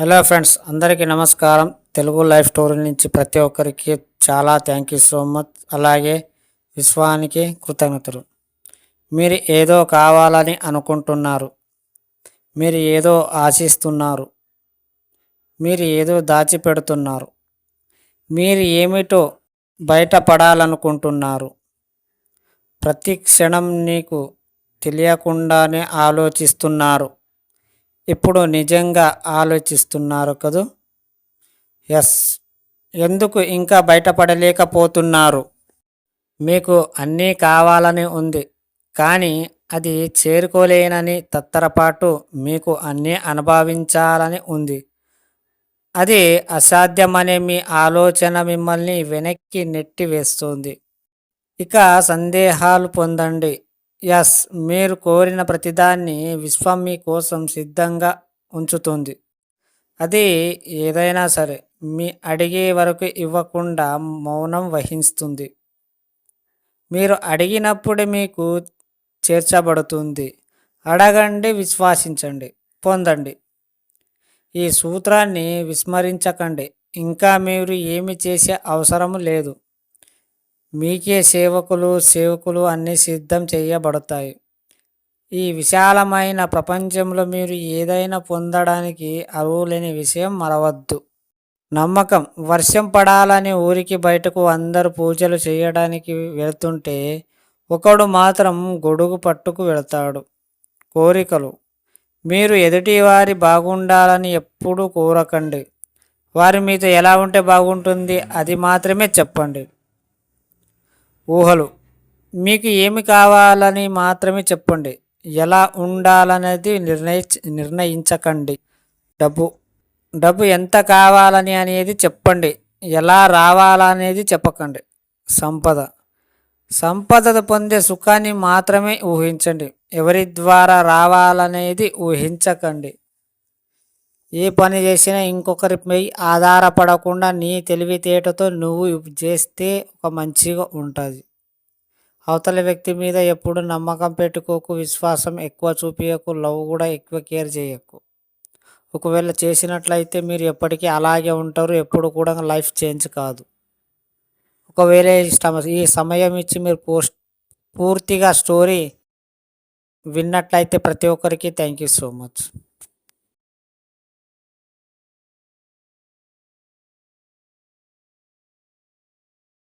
Hello friends అందరికీ నమస్కారం. Telugu life story నుంచి ప్రతి ఒక్కరికి చాలా థ్యాంక్ యూ సో మచ్ అలాగే విశ్వానికి కృతజ్ఞతలు. మీరు ఏదో కావాలని అనుకుంటున్నారు. మీరు ఏదో ఆశిస్తున్నారు. మీరు ఏదో దాచిపెడుతున్నారు. మీరు ఏమిటో బయటపడాలనుకుంటున్నారు. ప్రతి క్షణం నీకు తెలియకుండానే ఆలోచిస్తున్నారు. ఇప్పుడు నిజంగా ఆలోచిస్తున్నారు కదూ? ఎస్. ఎందుకు ఇంకా బయటపడలేకపోతున్నారు? మీకు అన్నీ కావాలని ఉంది కానీ అది చేరుకోలేనని తత్తరపాటు మీకు అన్నీ అనుభవించాలని ఉంది. అది అసాధ్యమనే మీ ఆలోచన మిమ్మల్ని వెనక్కి నెట్టి వేస్తుంది ఇక సందేహాలు పొందండి. ఎస్ మీరు కోరిన ప్రతిదాన్ని విశ్వం మీకోసం సిద్ధంగా ఉంచుతుంది. అది ఏదైనా సరే మీ అడిగే వరకు ఇవ్వకుండా మౌనం వహిస్తుంది. మీరు అడిగినప్పుడు మీకు చేర్చబడుతుంది. అడగండి విశ్వాసించండి పొందండి. ఈ సూత్రాన్ని విస్మరించకండి. ఇంకా మీరు ఏమి చేసే అవసరం లేదు. మీకే సేవకులు సేవకులు అన్నీ సిద్ధం చేయబడతాయి. ఈ విశాలమైన ప్రపంచంలో మీరు ఏదైనా పొందడానికి అరువులేని విషయం మరవద్దు. నమ్మకం. వర్షం పడాలని ఊరికి బయటకు అందరు పూజలు చేయడానికి వెళ్తుంటే ఒకడు మాత్రం గొడుగు పట్టుకు వెళ్తాడు. కోరికలు. మీరు ఎదుటివారి బాగుండాలని ఎప్పుడూ కోరకండి. వారి మీతో ఎలా ఉంటే బాగుంటుంది అది మాత్రమే చెప్పండి. ఊహలు. మీకు ఏమి కావాలని మాత్రమే చెప్పండి. ఎలా ఉండాలనేది నిర్ణయి నిర్ణయించకండి. డబ్బు. డబ్బు ఎంత కావాలని అనేది చెప్పండి. ఎలా రావాలనేది చెప్పకండి. సంపద. సంపద పొందే సుఖాన్ని మాత్రమే ఊహించండి. ఎవరి ద్వారా రావాలనేది ఊహించకండి. ఏ పని చేసినా ఇంకొకరిపై ఆధారపడకుండా నీ తెలివితేటతో నువ్వు చేస్తే ఒక మంచిగా ఉంటుంది. అవతల వ్యక్తి మీద ఎప్పుడు నమ్మకం పెట్టుకోకు విశ్వాసం ఎక్కువ చూపించకు లవ్ కూడా ఎక్కువ కేర్ చేయకు. ఒకవేళ చేసినట్లయితే మీరు ఎప్పటికీ అలాగే ఉంటారు ఎప్పుడు కూడా లైఫ్ చేంజ్ కాదు. ఒకవేళ ఈ సమయం ఇచ్చి మీరు పోస్ట్ పూర్తిగా స్టోరీ విన్నట్లయితే ప్రతి ఒక్కరికి థ్యాంక్ యూ సో మచ్.